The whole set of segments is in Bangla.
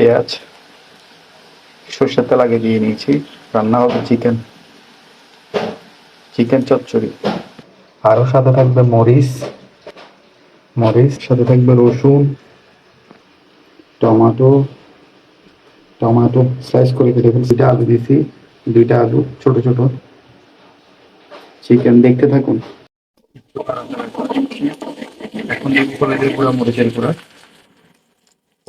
পেঁয়াজ সর্ষের তেল আগে দিয়ে নিয়েছি। রান্না হবে চিকেন। চিকেন চচ্চড়ি। আরও সাথে থাকবে মরিচ। মরিচ সাথে থাকবে রসুন টমেটো। টমেটো স্লাইস করে কেটে ফেলছি। দুইটা আলু দিয়েছি। দুইটা আলু ছোট ছোট। চিকেন দেখতে থাকুন। এখন গুঁড়া মরিচের গুঁড়া।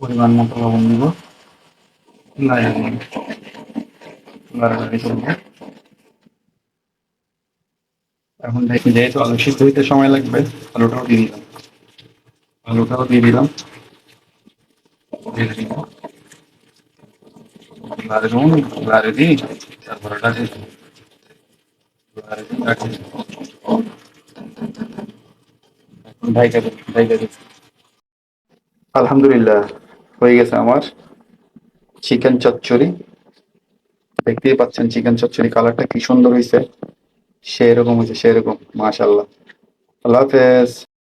পরিমাণ মতো লবণ দিব এখন দেখি যেহেতু আলু সিদ্ধ হইতে সময় লাগবে আলুটাও দিয়ে দিলাম আলুটাও দিয়ে দিলাম আলহামদুলিল্লাহ, হয়ে গেছে আমার চিকেন চচ্চড়ি। দেখতেই পাচ্ছেন চিকেন চচ্চড়ি কালারটা কি সুন্দর হয়েছে। সেরকম হয়েছে, সেরকম মাশাল্লাহ আল্লাহ হাফেজ।